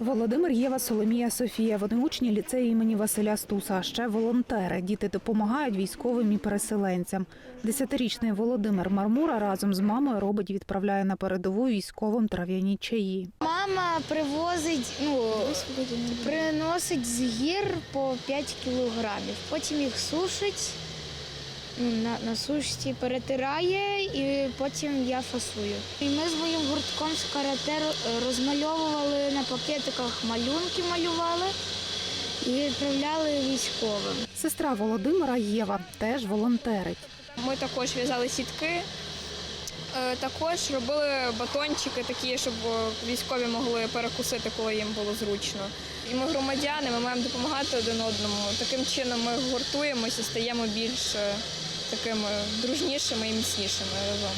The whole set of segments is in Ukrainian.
Володимир, Єва, Соломія, Софія. Вони учні ліцею імені Василя Стуса. А ще волонтери. Діти допомагають військовим і переселенцям. Десятирічний Володимир Мармура разом з мамою робить відправляє на передову військовим трав'яні чаї. Мама привозить, ну, приносить з гір по 5 кілограмів. Потім їх сушить, ну, на, на сушці перетирає і потім я фасую. І ми з моїм гуртком з карате розмальовували на пакетиках малюнки, малювали і відправляли військовим. Сестра Володимира Єва теж волонтерить. Ми також в'язали сітки, е, також робили батончики такі, щоб е, військові могли перекусити, коли їм було зручно. І ми громадяни, ми маємо допомагати один одному. Таким чином ми гуртуємося, стаємо більш е, такими дружнішими і міцнішими разом.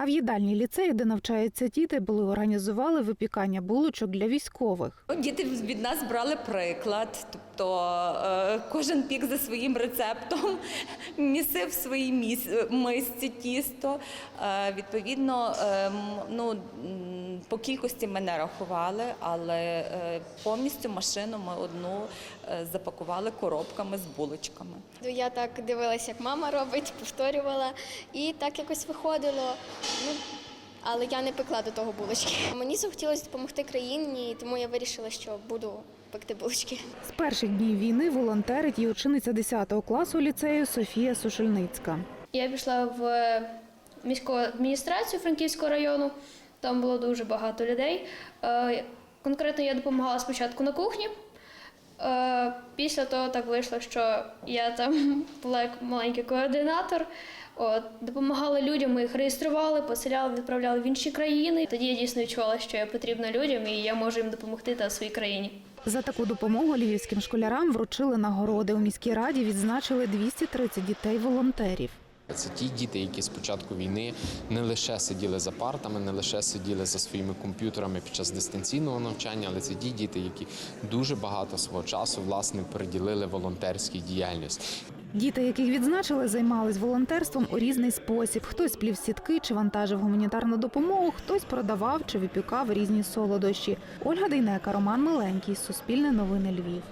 А в їдальні ліцею, де навчаються діти, були організували випікання булочок для військових. Ну, Діти від нас брали приклад, тобто е, кожен пік за своїм рецептом, місив в своїй мисці тісто. Е, відповідно, е, ну, по кількості ми не рахували, але е, повністю машину ми одну е, запакували коробками з булочками. Ну, Я так дивилася, як мама робить, повторювала, і так якось виходило. Ну, але я не пекла до того булочки. Мені захотілося допомогти країні, тому я вирішила, що буду пекти булочки. З перших днів війни волонтерить і учениця 10 класу ліцею Софія Сушельницька. Я пішла в міську адміністрацію Франківського району. Там було дуже багато людей. Е, Конкретно я допомагала спочатку на кухні. Е, Після того так вийшло, що я там була як маленький координатор. От, допомагала людям, ми їх реєстрували, поселяли, відправляли в інші країни. Тоді я дійсно відчувала, що я потрібна людям і я можу їм допомогти та своїй країні. За таку допомогу львівським школярам вручили нагороди. У міській раді відзначили 230 дітей-волонтерів. Це ті діти, які з початку війни не лише сиділи за партами, не лише сиділи за своїми комп'ютерами під час дистанційного навчання, але це ті діти, які дуже багато свого часу власне приділили волонтерській діяльності. Діти, яких відзначили, займались волонтерством у різний спосіб. Хтось плів сітки чи вантажив гуманітарну допомогу, хтось продавав чи випікав різні солодощі. Ольга Дейнека, Роман Миленький, Суспільне новини Львів.